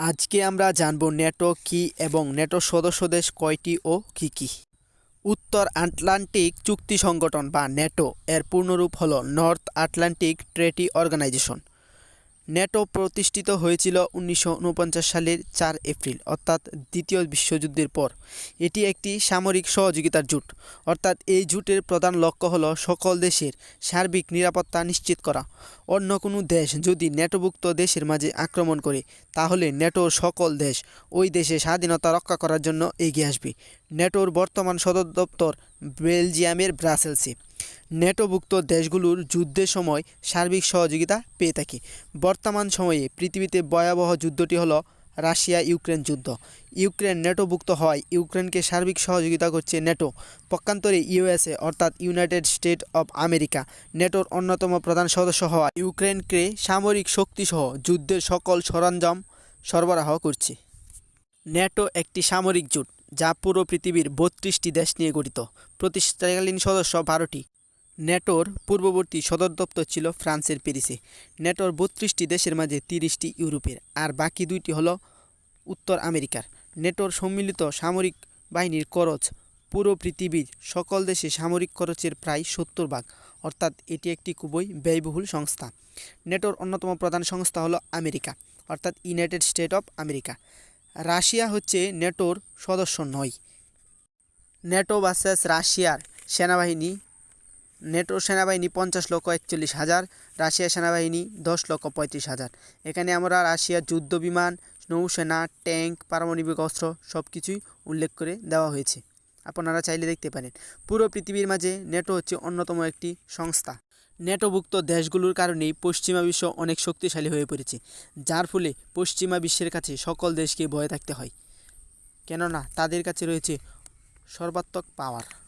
আজকে আমরা জানব নেটো কি এবং নেটো সদস্য দেশ কয়টি ও কি কি। উত্তর আটলান্টিক চুক্তি সংগঠন বা নেটো এর পূর্ণরূপ হল North Atlantic Treaty Organization. NATO প্রতিষ্ঠিত হয়েছিল উনিশশো উনপঞ্চাশ সালের চার এপ্রিল, অর্থাৎ দ্বিতীয় বিশ্বযুদ্ধের পর। এটি একটি সামরিক সহযোগিতার জোট। অর্থাৎ এই জোটের প্রধান লক্ষ্য হল সকল দেশের সার্বিক নিরাপত্তা নিশ্চিত করা। অন্য কোনো দেশ যদি ন্যাটোভুক্ত দেশের মাঝে আক্রমণ করে, তাহলে ন্যাটোর সকল দেশ ওই দেশে স্বাধীনতা রক্ষা করার জন্য এগিয়ে আসবে। ন্যাটোর বর্তমান সদর দপ্তর বেলজিয়ামের ব্রাসেলসে। ন্যাটোভুক্ত দেশগুলোর যুদ্ধের সময় সার্বিক সহযোগিতা পেয়ে থাকে। বর্তমান সময়ে পৃথিবীতে ভয়াবহ যুদ্ধটি হলো রাশিয়া ইউক্রেন যুদ্ধ। ইউক্রেন ন্যাটোভুক্ত হয় ইউক্রেনকে সার্বিক সহযোগিতা করছে ন্যাটো পক্ষান্তরে ইউএসএ অর্থাৎ ইউনাইটেড স্টেট অব আমেরিকা। ন্যাটোর অন্যতম প্রধান সদস্য হওয়া ইউক্রেনকে সামরিক শক্তিসহ যুদ্ধের সকল সরঞ্জাম সরবরাহ করছে। ন্যাটো একটি সামরিক জোট, যা পুরো পৃথিবীর বত্রিশটি দেশ নিয়ে গঠিত। প্রতিষ্ঠাকালীন সদস্য বারোটি ন্যাটোর পূর্ববর্তী সদর দপ্তর ছিল ফ্রান্সের প্যারিসে। ন্যাটোর বত্রিশটি দেশের মাঝে তিরিশটি ইউরোপের, আর বাকি দুইটি হলো উত্তর আমেরিকার। ন্যাটোর সম্মিলিত সামরিক বাহিনীর খরচ পুরো পৃথিবীর সকল দেশে সামরিক খরচের প্রায় সত্তর ভাগ, অর্থাৎ এটি একটি খুবই ব্যয়বহুল সংস্থা। ন্যাটোর অন্যতম প্রধান সংস্থা হলো আমেরিকা, অর্থাৎ United State of America. Russia হচ্ছে ন্যাটোর সদস্য নয়। ন্যাটো ভার্সেস রাশিয়ার সেনাবাহিনী নেটো সেনাবাহিনী পঞ্চাশ লক্ষ একচল্লিশ হাজার, রাশিয়া সেনাবাহিনী দশ লক্ষ পঁয়ত্রিশ হাজার। এখানে আমরা রাশিয়ার যুদ্ধ বিমান, নৌসেনা, ট্যাঙ্ক, পারমাণবিক অস্ত্র সব কিছুই উল্লেখ করে দেওয়া হয়েছে। আপনারা চাইলে দেখতে পারেন। পুরো পৃথিবীর মাঝে নেটো হচ্ছে অন্যতম একটি সংস্থা। নেটোভুক্ত দেশগুলোর কারণেই পশ্চিমা বিশ্ব অনেক শক্তিশালী হয়ে পড়েছে, যার ফলে পশ্চিমা বিশ্বের কাছে সকল দেশকে ভয় থাকতে হয়। কেননা তাদের কাছে রয়েছে সর্বাত্মক পাওয়ার